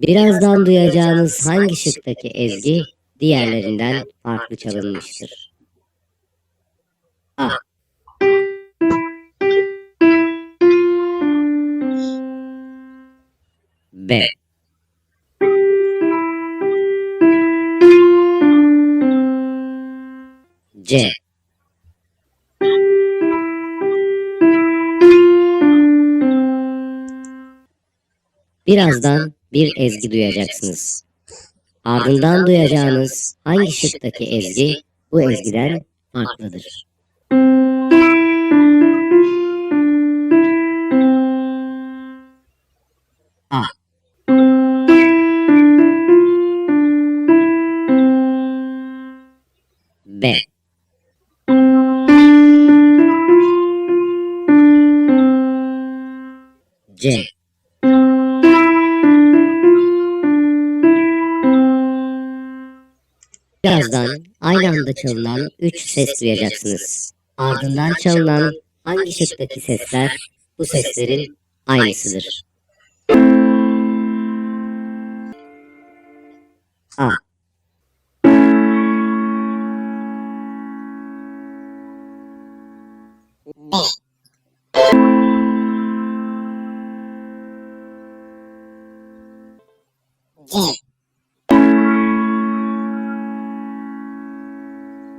Birazdan duyacağınız hangi şıktaki ezgi diğerlerinden farklı çalınmıştır? A. B. C. Birazdan bir ezgi duyacaksınız. Ardından duyacağınız hangi şıktaki ezgi bu ezgiden farklıdır? A. B. C. Birazdan aynı anda çalınan 3 ses duyacaksınız. Ardından çalınan hangi şıktaki sesler bu seslerin aynısıdır? A. C.